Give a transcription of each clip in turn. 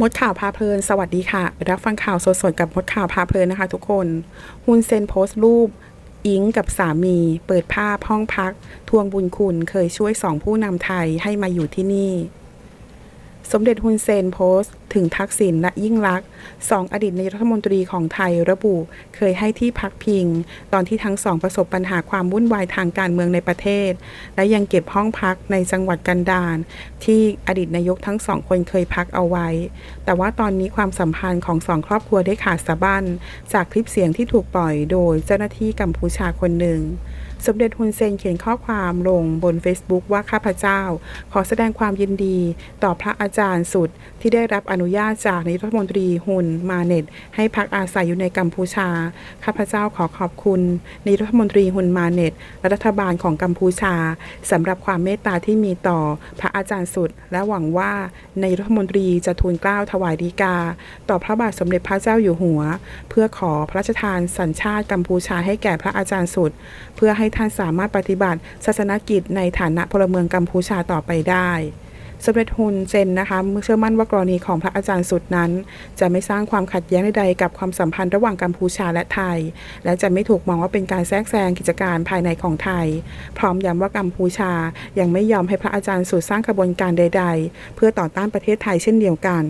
มดข่าวพาเพลิน สวัสดีค่ะไปรับฟังข่าวสดๆกับมดข่าวพาเพลินนะคะทุกคน ฮุนเซนโพสต์รูป อิงกับสามี เปิดภาพห้องพัก ทวงบุญคุณเคยช่วยสองผู้นำไทยให้มาอยู่ที่นี่ สมเด็จฮุนเซนโพสต์ ถึงทักษิณและยิ่งลักษณ์สองอดีตนายกรัฐมนตรีของไทยระบุ เคยให้ที่พักพิง ตอนที่ทั้งสองประสบปัญหาความวุ่นวายทางการเมืองในประเทศ และยังเก็บห้องพักในจังหวัดกันดารที่อดีตนายกทั้งสองคนเคยพักเอาไว้ แต่ว่าตอนนี้ความสัมพันธ์ของสองครอบครัวได้ขาดสะบั้นจากคลิปเสียงที่ถูกปล่อยโดยเจ้าหน้าที่กัมพูชาคนหนึ่งสมเด็จฮุนเซนเขียนข้อความลงบน Facebook ว่าข้าพเจ้า ขอแสดงความยินดี ต่อพระอาจารย์สุดที่ได้รับอนุญาตจากนายกรัฐมนตรีฮุนมาเน็ต ให้พักอาศัยอยู่ในกัมพูชา ข้าพเจ้าขอขอบคุณนายกรัฐมนตรีฮุนมาเน็ตและรัฐบาลของกัมพูชาสำหรับความเมตตาที่มีต่อพระอาจารย์สุด และหวังว่านายกรัฐมนตรีจะทูลเกล้าถวายดีกา ต่อพระบาทสมเด็จพระเจ้าอยู่หัว เพื่อขอพระราชทานสัญชาติกัมพูชาให้แก่พระอาจารย์สุด เพื่อให้ท่านสามารถปฏิบัติศาสนกิจในฐานะพลเมืองกัมพูชาต่อไปได้ สมเด็จฮุนเซนนะคะเชื่อมั่นว่ากรณีของพระอาจารย์สุดนั้น จะไม่สร้างความขัดแย้งใดๆกับความสัมพันธ์ระหว่างกัมพูชาและไทย และจะไม่ถูกมองว่าเป็นการแทรกแซงกิจการภายในของไทย พร้อมย้ำว่ากัมพูชายังไม่ยอมให้พระอาจารย์สุดสร้างกระบวนการใด ๆ เพื่อต่อต้านประเทศไทยเช่นเดียวกัน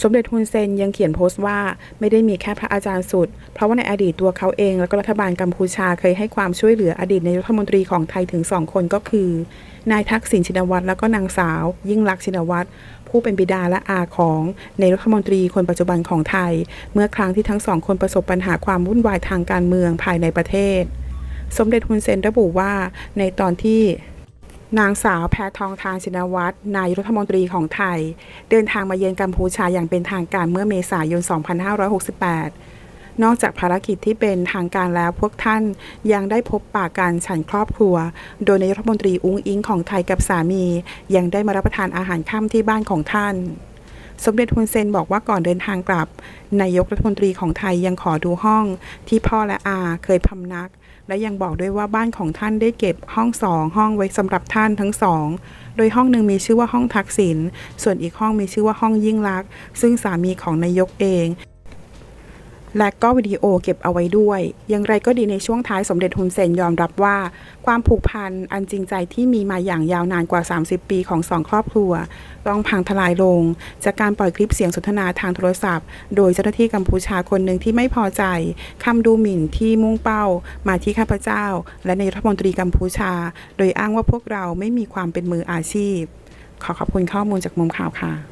สมเด็จฮุนเซนยังเขียนโพสต์ว่าไม่ได้มีแค่พระอาจารย์สุด เพราะว่าในอดีตตัวเขาเอง และก็รัฐบาลกัมพูชาเคยให้ความช่วยเหลืออดีตนายรัฐมนตรีของไทยถึงสองคนก็คือ นายทักษิณชินวัตรและก็นางสาว ยิ่งลักษณ์ชินวัตรผู้เป็นบิดาและอาของในายรัฐมนตรีคนปัจจุบันของไทย เมื่อครั้งที่ทั้งสองคนประสบปัญหาความวุ่นวายทางการเมืองภายในประเทศ สมเด็จฮุนเซนระบุว่าในตอนที่ นางสาวแพทองทานชินวัตรนายรัฐมนตรีของไทย เดินทางมาเยือนกัมพูชาอย่างเป็นทางการเมื่อเมษายน 2568 นอกจากภารกิจที่เป็นทางการแล้วพวกท่านยังได้พบปะกันฉันครอบครัว โดยนายรัฐมนตรีอุ้งอิงของไทยกับสามี ยังได้มารับประทานอาหารค่ำที่บ้านของท่าน สมเด็จฮุนเซนบอกว่าก่อนเดินทางกลับ นายกรัฐมนตรีของไทยยังขอดูห้องที่พ่อและอาเคยพำนัก และยังบอกด้วยว่าบ้านของท่านได้เก็บห้องสองห้องไว้สำหรับท่านทั้งสอง โดยห้องหนึ่งมีชื่อว่าห้องทักษิณ ส่วนอีกห้องมีชื่อว่าห้องยิ่งลักษณ์ซึ่งสามีของนายกเอง และก็วิดีโอเก็บเอาไว้ด้วย อย่างไรก็ดีในช่วงท้ายสมเด็จฮุนเซนยอมรับว่า ความผูกพันอันจริงใจที่มีมาอย่างยาวนานกว่า 30 ปีของสองครอบครัว ต้องพังทลายลง จากการปล่อยคลิปเสียงสนทนาทางโทรศัพท์ โดยเจ้าหน้าที่กัมพูชาคนหนึ่งที่ไม่พอใจคำดูหมิ่นที่มุ่งเป้า มาที่ข้าพเจ้า และในายรัฐมนตรีกัมพูชา โดยอ้างว่าพวกเราไม่มีความเป็นมืออาชีพ ขอขอบคุณข้อมูลจากมุมข่าวค่ะ